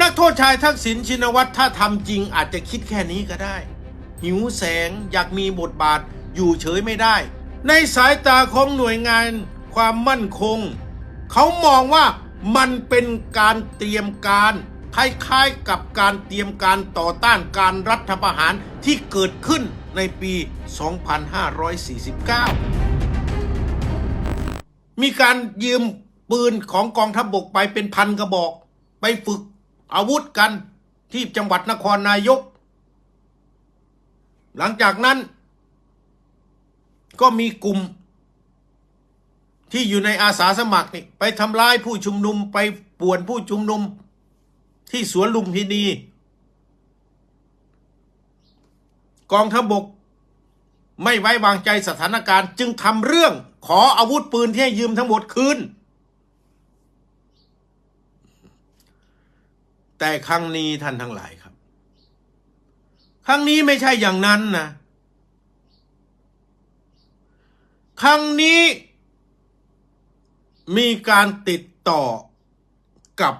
นักโทษชายทักษิณชินวัตรถ้าทำจริงอาจจะคิดแค่นี้ก็ได้ หิวแสงอยากมีบทบาทอยู่เฉยไม่ได้ ในสายตาของหน่วยงานความมั่นคง เขามองว่ามันเป็นการเตรียมการ คล้ายๆกับการเตรียมการต่อต้านการรัฐประหารที่เกิดขึ้นในปี 2549 มีการยืมปืนของกองทัพบบกไปเป็นพันกระบอก ไปฝึก อาวุธกันที่จังหวัดนครนายก หลังจากนั้น ก็มีกลุ่ม ที่อยู่ในอาสาสมัครนี่ไปทำร้ายผู้ชุมนุมไปป่วนผู้ชุมนุมที่สวนลุมพินี กองทัพบกไม่ไว้วางใจสถานการณ์ จึงทำเรื่องขออาวุธปืนที่ให้ยืมทั้งหมดคืน แต่ครั้งนี้ท่านทั้งหลายครับ ครั้งนี้ไม่ใช่อย่างนั้นนะครั้งนี้มีการติดต่อกับ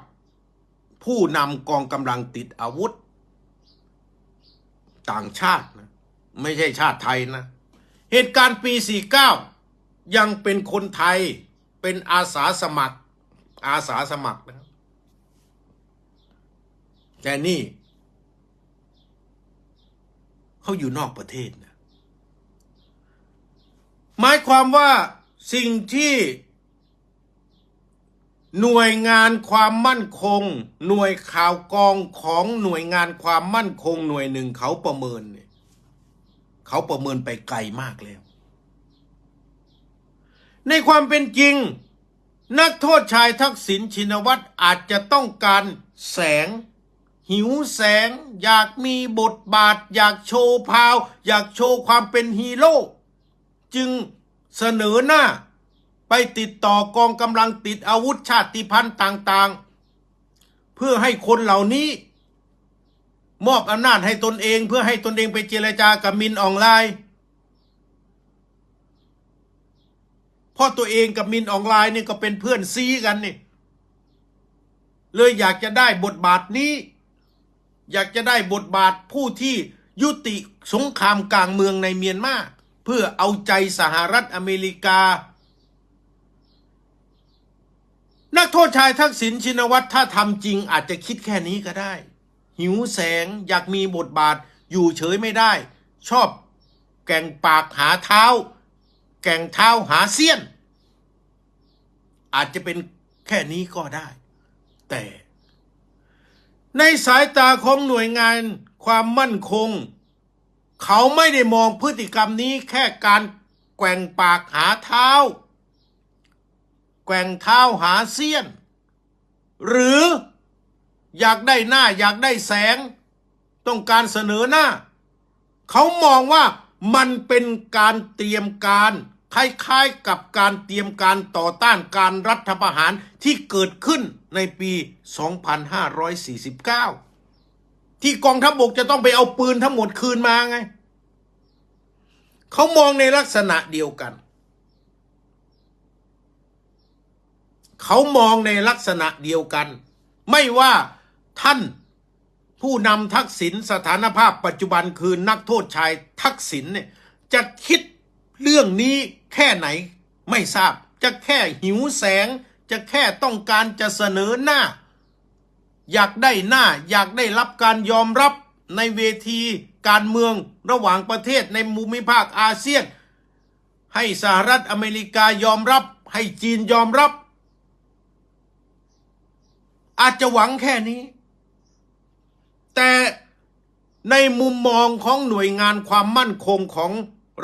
ผู้นำกองกำลังติดอาวุธ ต่างชาตินะ ไม่ใช่ชาติไทยนะ เหตุการณ์ปี 49 ยังเป็นคนไทยเป็นอาสาสมัคร อาสาสมัครนะ แต่นี่เขาอยู่นอกประเทศนะหมายความว่าสิ่งที่หน่วยงานความมั่นคง หน่วยข่าวกองของหน่วยงานความมั่นคง หน่วยหนึ่งเขาประเมินเนี่ยเขาประเมินไปไกลมากแล้ว ในความเป็นจริง นักโทษชายทักษิณชินวัตรอาจจะต้องการแสง หิวแสง อยากมีบทบาท อยากโชว์พาว อยากโชว์ความเป็นฮีโร่จึงเสนอหน้า ไปติดต่อกองกำลังติดอาวุธชาติพันธุ์ต่างๆ เพื่อให้คนเหล่านี้ มอบอำนาจให้ตนเองเพื่อให้ตนเองไปเจรจากับมินออนไลน์เพราะตัวเองกับมินออนไลน์นี่ก็เป็นเพื่อนซีกันนี่เลยอยากจะได้บทบาทนี้ อยากจะได้บทบาทผู้ที่ยุติสงครามกลางเมืองในเมียนมาเพื่อเอาใจสหรัฐอเมริกา นักโทษชายทักษิณชินวัตรถ้าทำจริงอาจจะคิดแค่นี้ก็ได้ หิวแสงอยากมีบทบาทอยู่เฉยไม่ได้ ชอบแก่งปากหาเท้า แก่งเท้าหาเสี้ยน อาจจะเป็นแค่นี้ก็ได้ แต่ ในสายตาของหน่วยงานความมั่นคง เขาไม่ได้มองพฤติกรรมนี้แค่การแกว่งปากหาเท้า แกว่งเท้าหาเสี้ยน หรืออยากได้หน้าอยากได้แสง ต้องการเสนอหน้า เขามองว่ามันเป็นการเตรียมการ คล้ายๆกับการเตรียมการต่อต้านการรัฐประหารที่เกิดขึ้นในปี 2549 ที่กองทัพบบกจะต้องไปเอาปืนทั้งหมดคืนมาไง เขามองในลักษณะเดียวกัน เขามองในลักษณะเดียวกัน ไม่ว่าท่านผู้นำทักษิณสถานภาพปัจจุบันคือนักโทษชายทักษิณเนี่ยจะคิดเรื่องนี้ แค่ไหนไม่ทราบจะแค่หิวแสง จะแค่ต้องการจะเสนอหน้า อยากได้หน้าอยากได้รับการยอมรับในเวทีการเมืองระหว่างประเทศในภูมิภาคอาเซียน ให้สหรัฐอเมริกายอมรับ ให้จีนยอมรับ อาจจะหวังแค่นี้ แต่ในมุมมองของหน่วยงานความมั่นคงของ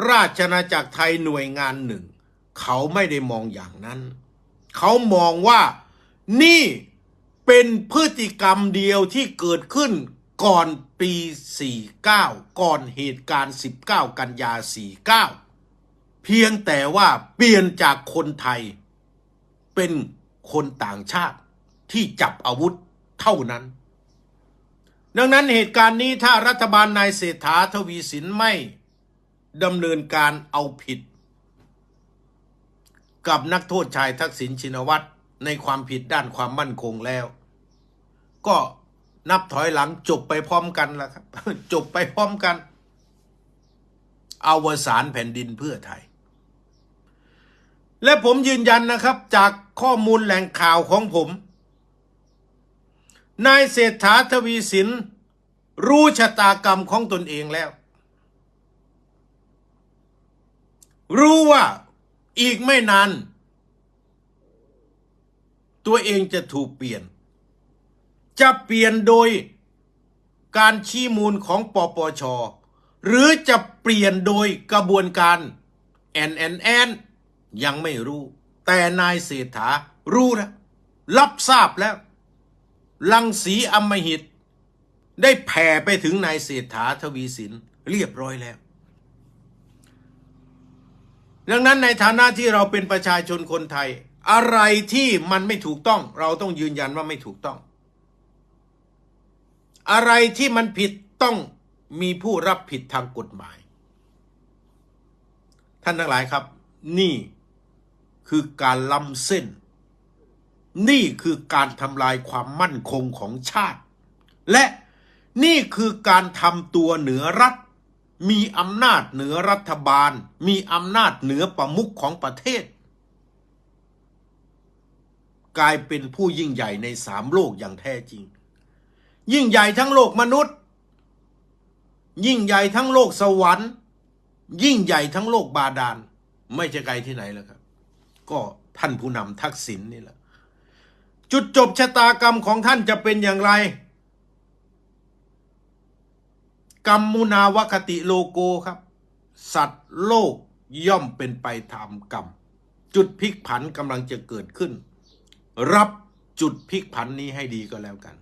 ราชอาณาจักรไทยหน่วยงานหนึ่ง เขาไม่ได้มองอย่างนั้น เขามองว่านี่เป็นพฤติกรรมเดียวที่เกิดขึ้นก่อนปี 49 ก่อนเหตุการณ์ 19 กันยา 49 เพียงแต่ว่าเปลี่ยนจากคนไทย เป็นคนต่างชาติที่จับอาวุธเท่านั้น ดังนั้นเหตุการณ์นี้ถ้ารัฐบาลนายเศรษฐาทวีสินไม่ ดำเนินการเอาผิด กับนักโทษชายทักษิณชินวัตรในความผิดด้านความมั่นคงแล้ว ก็นับถอยหลังจบไปพร้อมกันแล้วครับ จบไปพร้อมกัน เอาวสานแผ่นดินเพื่อไทย และผมยืนยันนะครับ จากข้อมูลแหล่งข่าวของผม นายเศรษฐาทวีสินรู้ชะตากรรมของตนเองแล้ว รู้ว่าอีกไม่นาน ตัวเองจะถูกเปลี่ยน จะเปลี่ยนโดยการชี้มูลของปปช หรือจะเปลี่ยนโดยกระบวนการแอนแอนแอนยังไม่รู้ แต่นายเศรษฐารู้แล้วรับทราบแล้ว ลังสีอมหิต ได้แผ่ไปถึงนายเศรษฐาทวีสินเรียบร้อยแล้ว ดังนั้นในฐานะที่เราเป็นประชาชนคนไทย อะไรที่มันไม่ถูกต้อง เราต้องยืนยันว่าไม่ถูกต้อง อะไรที่มันผิดต้องมีผู้รับผิดทางกฎหมาย ท่านทั้งหลายครับ นี่คือการล้ำเส้น นี่คือการทำลายความมั่นคงของชาติ และนี่คือการทำตัวเหนือรัฐ มีอำนาจเหนือรัฐบาล มีอำนาจเหนือประมุขของประเทศ กลายเป็นผู้ยิ่งใหญ่ในสามโลกอย่างแท้จริง ยิ่งใหญ่ทั้งโลกมนุษย์ ยิ่งใหญ่ทั้งโลกสวรรค์ ยิ่งใหญ่ทั้งโลกบาดาล ไม่จะไกลที่ไหนแล้วครับ ก็ท่านผู้นำทักษิณนี่แหละ จุดจบชะตากรรมของท่านจะเป็นอย่างไร กรรมุนาวคติโลโกครับ สัตว์โลกย่อมเป็นไปตามกรรม จุดพลิกผันกำลังจะเกิดขึ้น รับจุดพลิกผันนี้ให้ดีก็แล้วกัน